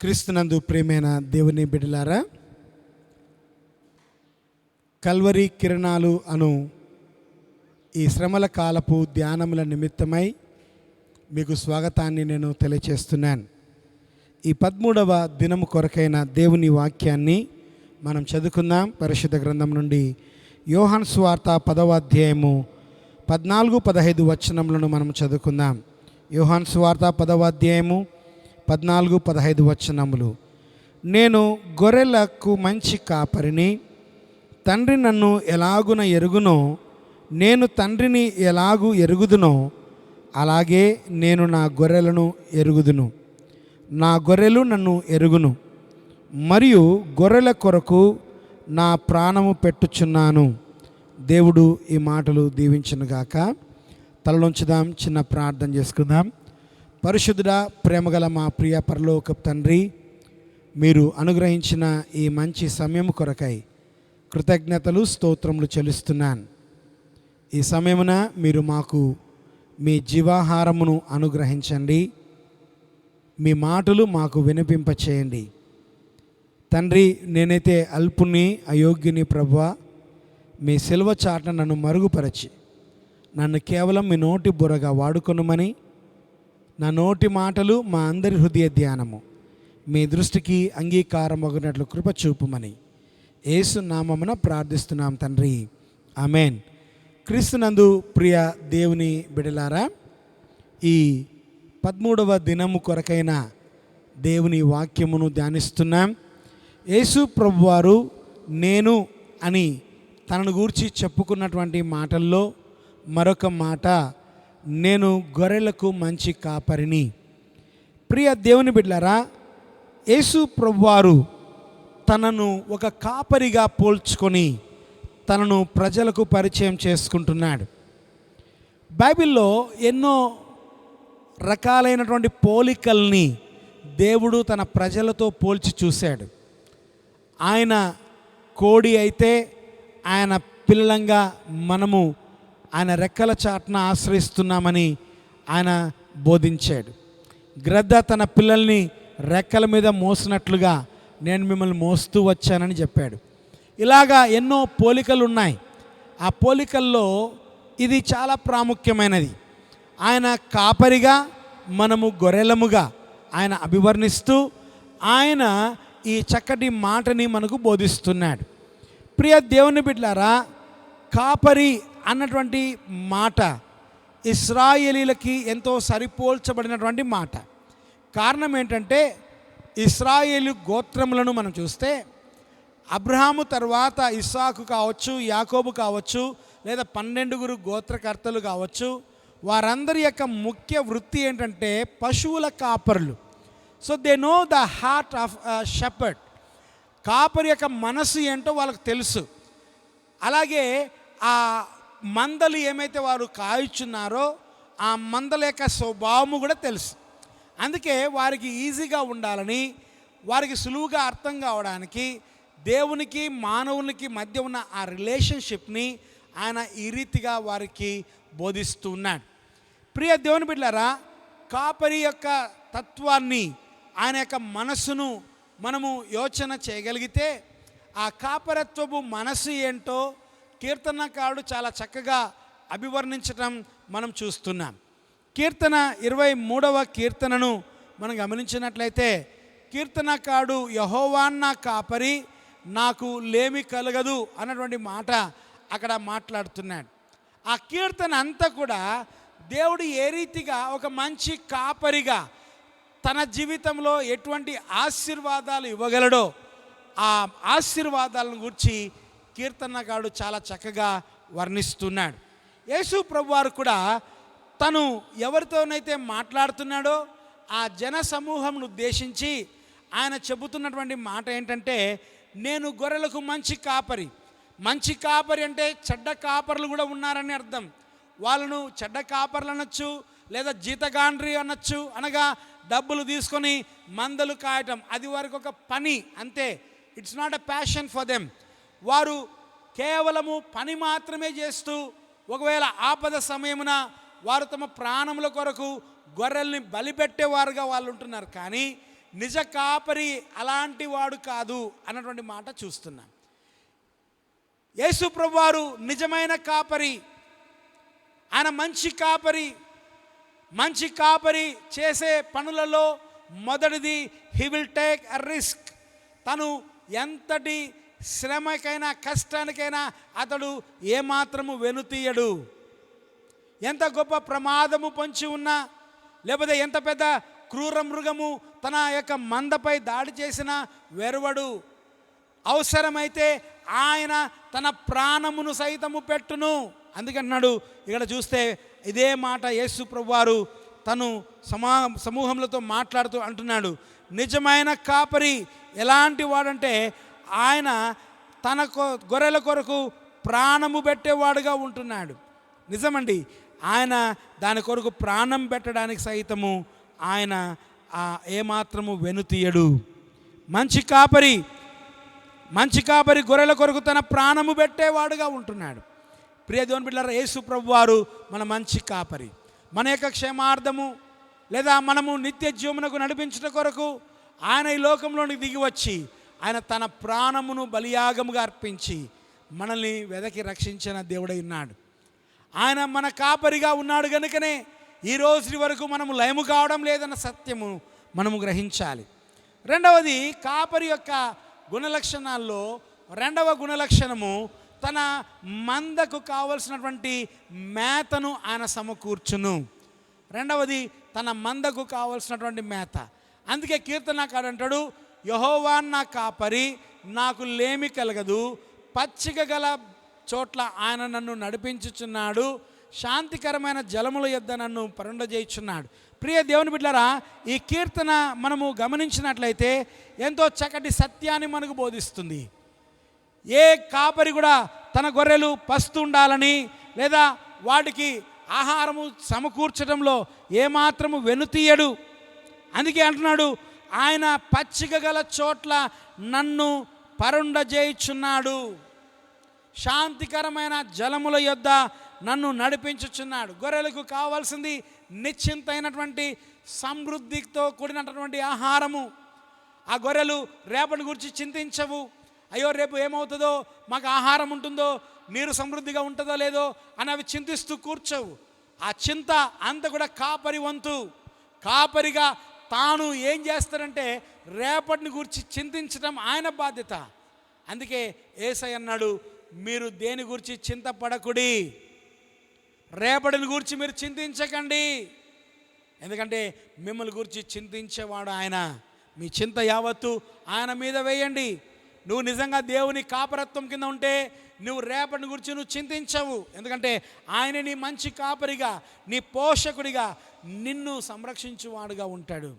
క్రీస్తునందు ప్రేమైన దేవుని బిడ్డలారా కల్వరి కిరణాలు అను ఈ శ్రమల కాలపు ధ్యానముల నిమిత్తమై మీకు స్వాగతాన్ని నేను తెలియచేస్తున్నాను. ఈ పదమూడవ దినము కొరకైన దేవుని వాక్యాన్ని మనం చదువుకుందాం. పరిశుద్ధ గ్రంథం నుండి యోహన్ స్వార్త పదవ అధ్యాయము పద్నాలుగు పదహైదు వచనములను మనం చదువుకుందాం. యోహాన్ స్వార్త పదవ అధ్యాయము పద్నాలుగు పదహైదు వచనములు. నేను గొర్రెలకు మంచి కాపరిని తండ్రి నన్ను ఎలాగున ఎరుగునో నేను తండ్రిని ఎలాగు ఎరుగుదునో అలాగే నేను నా గొర్రెలను ఎరుగుదును. నా గొర్రెలు నన్ను ఎరుగును మరియు గొర్రెల కొరకు నా ప్రాణము పెట్టుచున్నాను. దేవుడు ఈ మాటలు దీవించునుగాక. తలలోంచుదాం చిన్న ప్రార్థన చేసుకుందాం. పరిశుద్ధుడ ప్రేమగల మా ప్రియ పరలోక తండ్రి మీరు అనుగ్రహించిన ఈ మంచి సమయం కొరకై కృతజ్ఞతలు స్తోత్రములు చెల్లిస్తున్నాను. ఈ సమయమున మీరు మాకు మీ జీవాహారమును అనుగ్రహించండి. మీ మాటలు మాకు వినిపింపచేయండి. తండ్రి నేనైతే అల్పుని అయోగ్యుని ప్రభా మీ సిల్వ చాట నన్ను మరుగుపరచి నన్ను కేవలం మీ నోటి బుర్రగా వాడుకొనుమని నా నోటి మాటలు మా అందరి హృదయ ధ్యానము. మీ దృష్టికి అంగీకారం ఒకనట్లు కృప చూపుమని. ఏసునామమున ప్రార్థిస్తున్నాం తండ్రి. ఆమెన్. క్రీస్తునందు ప్రియ దేవుని బిడలారా ఈ పదమూడవ దినము కొరకైన దేవుని వాక్యమును ధ్యానిస్తున్నాం. యేసు ప్రభువారు నేను అని తనను గూర్చి చెప్పుకున్నటువంటి మాటల్లో మరొక మాట నేను గొర్రెలకు మంచి కాపరిని. ప్రియ దేవుని బిడ్డలారా యేసు ప్రభువారు తనను ఒక కాపరిగా పోల్చుకొని తనను ప్రజలకు పరిచయం చేసుకుంటున్నాడు. బైబిల్లో ఎన్నో రకాలైనటువంటి పోలికల్ని దేవుడు తన ప్రజలతో పోల్చి చూశాడు. ఆయన కోడి అయితే ఆయన పిల్లలంగా మనము ఆయన రెక్కల చాటున ఆశ్రయిస్తున్నామని ఆయన బోధించాడు. గ్రద్ద తన పిల్లల్ని రెక్కల మీద మోసినట్లుగా నేను మిమ్మల్ని మోస్తూ వచ్చానని చెప్పాడు. ఇలాగా ఎన్నో పోలికలు ఉన్నాయి. ఆ పోలికల్లో ఇది చాలా ప్రాముఖ్యమైనది. ఆయన కాపరిగా మనము గొర్రెలముగా ఆయన అభివర్ణిస్తూ ఆయన ఈ చక్కటి మాటని మనకు బోధిస్తున్నాడు. ప్రియ దేవుని బిడ్డారా కాపరి అన్నటువంటి మాట ఇస్రాయేలీలకి ఎంతో సరిపోల్చబడినటువంటి మాట. కారణం ఏంటంటే ఇస్రాయేలు గోత్రములను మనం చూస్తే అబ్రహాము తర్వాత ఇస్సాకు కావచ్చు యాకోబు కావచ్చు లేదా పన్నెండుగురు గోత్రకర్తలు కావచ్చు వారందరి యొక్క ముఖ్య వృత్తి ఏంటంటే పశువుల కాపరులు. So they know the heart of shepherd కాపరి యొక్క మనసు ఏంటో వాళ్ళకి తెలుసు. అలాగే ఆ మందలు ఏమైతే వారు కాయుచున్నారో ఆ మందల యొక్క స్వభావము కూడా తెలుసు. అందుకే వారికి ఈజీగా ఉండాలని వారికి సులువుగా అర్థం కావడానికి దేవునికి మానవునికి మధ్య ఉన్న ఆ రిలేషన్షిప్ని ఆయన ఈ రీతిగా వారికి బోధిస్తూ ఉన్నాడు. ప్రియ దేవుని బిడ్డారా కాపరి యొక్క తత్వాన్ని ఆయన యొక్క మనస్సును మనము యోచన చేయగలిగితే ఆ కాపరత్వపు మనసు ఏంటో కీర్తనకారుడు చాలా చక్కగా అభివర్ణించటం మనం చూస్తున్నాం. కీర్తన ఇరవై మూడవ కీర్తనను మనం గమనించినట్లయితే కీర్తనకాడు యహోవాన్న కాపరి నాకు లేమి కలగదు అన్నటువంటి మాట అక్కడ మాట్లాడుతున్నాడు. ఆ కీర్తన అంతా కూడా దేవుడు ఏ రీతిగా ఒక మంచి కాపరిగా తన జీవితంలో ఎటువంటి ఆశీర్వాదాలు ఇవ్వగలడో ఆ ఆశీర్వాదాలను గురించి కీర్తనగాడు చాలా చక్కగా వర్ణిస్తున్నాడు. యేసు ప్రభువారు కూడా తను ఎవరితోనైతే మాట్లాడుతున్నాడో ఆ జన సమూహంను ఉద్దేశించి ఆయన చెబుతున్నటువంటి మాట ఏంటంటే నేను గొర్రెలకు మంచి కాపరి. మంచి కాపరి అంటే చెడ్డ కాపర్లు కూడా ఉన్నారని అర్థం. వాళ్ళను చెడ్డ కాపర్లు అనొచ్చు లేదా జీతగాండ్రి అనొచ్చు అనగా డబ్బులు తీసుకొని మందలు కాయటం అది వారికి ఒక పని అంతే. It's not a passion for them వారు కేవలము పని మాత్రమే చేస్తూ ఒకవేళ ఆపద సమయమున వారు తమ ప్రాణముల కొరకు గొర్రెల్ని బలిపెట్టేవారుగా వాళ్ళు ఉంటున్నారు కానీ నిజ కాపరి అలాంటి వాడు కాదు అన్నటువంటి మాట చూస్తున్నాం. యేసు ప్రభువారు నిజమైన కాపరి ఆయన మంచి కాపరి మంచి కాపరి చేసే పనులలో మొదటిది he will take a risk తను ఎంతటి శ్రమకైనా కష్టానికైనా అతడు ఏమాత్రము వెనుతీయడు. ఎంత గొప్ప ప్రమాదము పొంచి ఉన్నా లేకపోతే ఎంత పెద్ద క్రూర మృగము తన యొక్క మందపై దాడి చేసినా వెరవడు. అవసరమైతే ఆయన తన ప్రాణమును సైతము పెట్టును. అందుకన్నాడు ఇక్కడ చూస్తే ఇదే మాట యేసు ప్రభువారు తను సమా సమూహములతో మాట్లాడుతూ అంటున్నాడు. నిజమైన కాపరి ఎలాంటి వాడంటే ఆయన తన కొ- గొర్రెల కొరకు ప్రాణము పెట్టేవాడుగా ఉంటున్నాడు. నిజమండి. ఆయన దాని కొరకు ప్రాణం పెట్టడానికి సైతము ఆయన ఆ ఏమాత్రము వెనుతీయడు. మంచి కాపరి మంచి కాపరి గొర్రెల కొరకు తన ప్రాణము పెట్టేవాడుగా ఉంటున్నాడు. ప్రియ దేవుని బిడ్డారా యేసు ప్రభు వారు మన మంచి కాపరి. మన యొక్క క్షేమార్థము లేదా మనము నిత్య జీవమునకు నడిపించిన కొరకు ఆయన ఈ లోకంలోనికి దిగి వచ్చి ఆయన తన ప్రాణమును బలియాగముగా అర్పించి మనల్ని వెదకి రక్షించిన దేవుడై ఉన్నాడు. ఆయన మన కాపరిగా ఉన్నాడు కనుకనే ఈ రోజు వరకు మనము లయము కావడం లేదన్న సత్యము మనము గ్రహించాలి. రెండవది కాపరి యొక్క గుణలక్షణాల్లో రెండవ గుణలక్షణము తన మందకు కావలసినటువంటి మేతను ఆయన సమకూర్చును. రెండవది తన మందకు కావలసినటువంటి మేత. అందుకే కీర్తనకాడు అంటాడు యహోవాన్న నా కాపరి నాకు లేమి కలగదు. పచ్చిక గల చోట్ల ఆయన నన్ను నడిపించుచున్నాడు. శాంతికరమైన జలముల యొద్ద నన్ను పరుండజేయుచున్నాడు. ప్రియ దేవుని బిడ్డరా ఈ కీర్తన మనము గమనించినట్లయితే ఎంతో చక్కటి సత్యాన్ని మనకు బోధిస్తుంది. ఏ కాపరి కూడా తన గొర్రెలు పస్తు ఉండాలని లేదా వాటికి ఆహారము సమకూర్చడంలో ఏమాత్రము వెనుతీయడు. అందుకే అంటున్నాడు ఆయన పచ్చిక గల చోట్ల నన్ను పరుండజేయుచున్నాడు. శాంతికరమైన జలముల యొద్ద నన్ను నడిపించుచున్నాడు. గొర్రెలకు కావాల్సింది నిశ్చింతైనటువంటి సమృద్ధితో కూడినటువంటి ఆహారము. ఆ గొర్రెలు రేపటి గురించి చింతించవు. అయ్యో రేపు ఏమవుతుందో మాకు ఆహారం ఉంటుందో నీరు సమృద్ధిగా ఉంటుందో లేదో అని అవి చింతిస్తూ కూర్చోవు. ఆ చింత అంత కూడా కాపరి వంతు. కాపరిగా తాను ఏం చేస్తారంటే రేపటిని గురించి చింతించడం ఆయన బాధ్యత. అందుకే ఏసై అన్నాడు మీరు దేని గురించి చింతపడకుడి? రేపటిని గురించి మీరు చింతించకండి. ఎందుకంటే మిమ్మల్ని గురించి చింతించేవాడు ఆయన. మీ చింత యావత్తు ఆయన మీద వేయండి. నువ్వు నిజంగా దేవుని కాపరత్వం కింద ఉంటే నువ్వు రేపటి గురించి నువ్వు చింతించవు. ఎందుకంటే ఆయన నీ మంచి కాపరిగా నీ పోషకుడిగా నిన్ను సంరక్షించువాడుగా ఉంటాడు.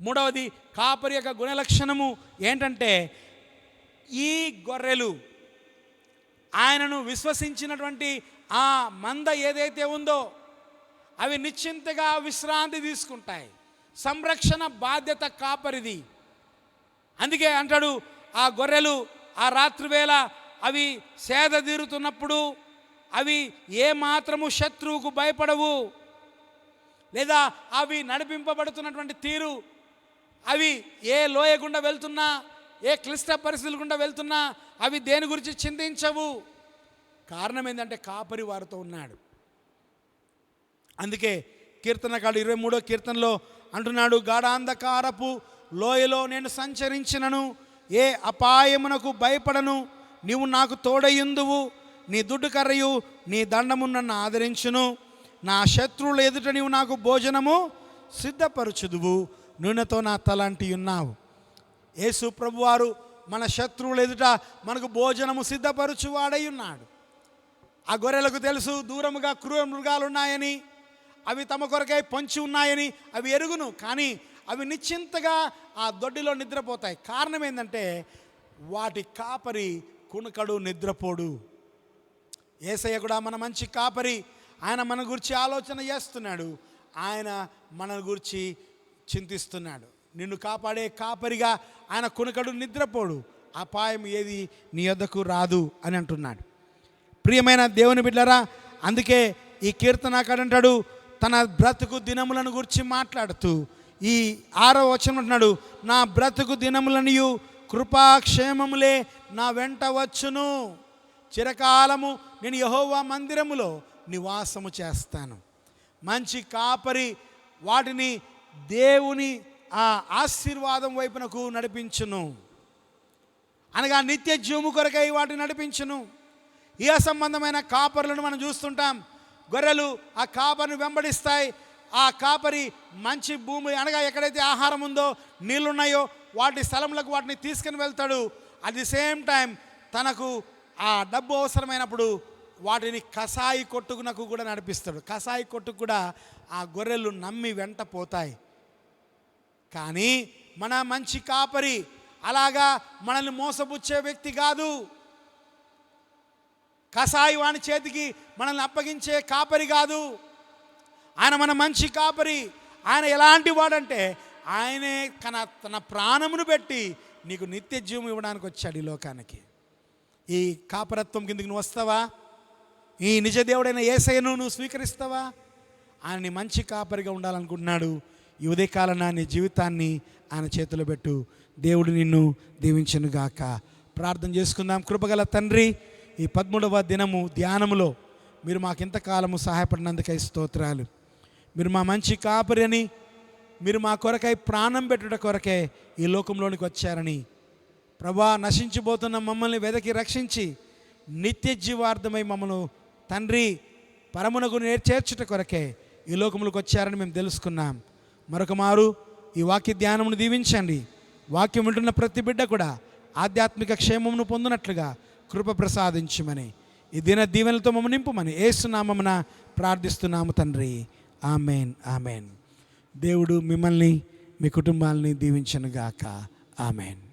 మూడవది కాపరి యొక్క గుణలక్షణము ఏంటంటే ఈ గొర్రెలు ఆయనను విశ్వసించినటువంటి ఆ మంద ఏదైతే ఉందో అవి నిశ్చింతగా విశ్రాంతి తీసుకుంటాయి. సంరక్షణ బాధ్యత కాపరిది. అందుకే అంటాడు ఆ గొర్రెలు ఆ రాత్రివేళ అవి సేద తీరుతున్నప్పుడు అవి ఏ మాత్రము శత్రువుకు భయపడవు. లేదా అవి నడిపింపబడుతున్నటువంటి తీరు అవి ఏ లోయ గుండా వెళ్తున్నా ఏ క్లిష్ట పరిస్థితుల గుండా వెళ్తున్నా అవి దేని గురించి చింతించవు. కారణం ఏంటంటే కాపరి వారితో ఉన్నాడు. అందుకే కీర్తనకాడు ఇరవై మూడో కీర్తనలో అంటున్నాడు గాఢాంధకారపు లోయలో నేను సంచరించినను ఏ అపాయమునకు భయపడను నీవు నాకు తోడయుందువు నీ దుడ్డు కర్రయు నీ దండము నన్ను ఆదరించును. నా శత్రువుల ఎదుట నీవు నాకు భోజనము సిద్ధపరచుదువు. నూనెతో నా తలాంటి ఉన్నావు. యేసు ప్రభువారు మన శత్రువుల ఎదుట మనకు భోజనము సిద్ధపరచువాడై ఉన్నాడు. ఆ గొర్రెలకు తెలుసు దూరముగా క్రూర మృగాలు ఉన్నాయని అవి తమ కొరకై పొంచి ఉన్నాయని అవి ఎరుగును కానీ అవి నిశ్చింతగా ఆ దొడ్డిలో నిద్రపోతాయి. కారణం ఏంటంటే వాటి కాపరి కుణకడు నిద్రపోడు. ఏసయ్య కూడా మన మంచి కాపరి. ఆయన మన గురించి ఆలోచన చేస్తున్నాడు. ఆయన మన గురించి చింతిస్తున్నాడు. నిన్ను కాపాడే కాపరిగా ఆయన కునకడు నిద్రపోడు. అపాయం ఏది నీ యొద్దకు రాదు అని అంటున్నాడు. ప్రియమైన దేవుని బిడ్డరా అందుకే ఈ కీర్తనాకాడు అంటాడు తన బ్రతుకు దినములను గురించి మాట్లాడుతూ ఈ ఆరో వచనం అంటున్నాడు నా బ్రతుకు దినములనియు కృపాక్షేమములే నా వెంట వచ్చును. చిరకాలము నేను యహోవా మందిరములో నివాసము చేస్తాను. మంచి కాపరి వాటిని దేవుని ఆ ఆశీర్వాదం వైపునకు నడిపించును. అనగా నిత్య జీవము కొరకై వాటిని నడిపించును. ఇహ సంబంధమైన కాపరులను మనం చూస్తుంటాం. గొర్రెలు ఆ కాపరిని వెంబడిస్తాయి. ఆ కాపరి మంచి భూమి అనగా ఎక్కడైతే ఆహారం ఉందో నీళ్ళున్నాయో వాటి స్థలములకు వాటిని తీసుకుని వెళ్తాడు. అట్ ది సేమ్ టైం తనకు ఆ డబ్బు అవసరమైనప్పుడు వాటిని కషాయి కొట్టుకునకు కూడా నడిపిస్తాడు. కషాయి కొట్టుకు కూడా ఆ గొర్రెలు నమ్మి వెంట పోతాయి. కానీ మన మంచి కాపరి అలాగా మనల్ని మోసపుచ్చే వ్యక్తి కాదు. కసాయి వాని చేతికి మనల్ని అప్పగించే కాపరి కాదు. ఆయన మన మంచి కాపరి. ఆయన ఎలాంటి వాడంటే ఆయనే తన తన ప్రాణమును పెట్టి నీకు నిత్య జీవం ఇవ్వడానికి వచ్చాడు ఈ లోకానికి. ఈ కాపరత్వం కిందకి నువ్వు వస్తావా? ఈ నిజ దేవుడైన ఏసయ్యను నువ్వు స్వీకరిస్తావా? ఆయన మంచి కాపరిగా ఉండాలనుకుంటున్నాడు. ఈ ఉదయకాలన నీ జీవితాన్ని ఆయన చేతిలో పెట్టు. దేవుడు నిన్ను దీవించను గాక ప్రార్థన చేసుకుందాం. కృపగల తండ్రి ఈ పదమూడవ దినము ధ్యానములో మీరు మాకింతకాలము సహాయపడినందుకై స్తోత్రాలు. మీరు మా మంచి కాపరి అని మీరు మా కొరకై ప్రాణం పెట్టుట కొరకే ఈ లోకంలోనికి వచ్చారని. ప్రభా నశించిపోతున్న మమ్మల్ని వెదకి రక్షించి నిత్య జీవార్థమై మమ్మల్ని తండ్రి పరమునకు చేర్చుట కొరకే ఈ లోకములకు వచ్చారని మేము తెలుసుకున్నాం. మరొక మారు ఈ వాక్య ధ్యానమును దీవించండి. వాక్యం వింటున్న ప్రతి బిడ్డ కూడా ఆధ్యాత్మిక క్షేమమును పొందినట్లుగా కృప ప్రసాదించమని. ఈ దిన దీవెనలతో మమ్మ నింపుమని ఏసునామమున ప్రార్థిస్తున్నాము తండ్రి. Amen amen. దేవుడు మిమ్మల్ని మీ కుటుంబాలని దీవించనుగాక. ఆమెన్.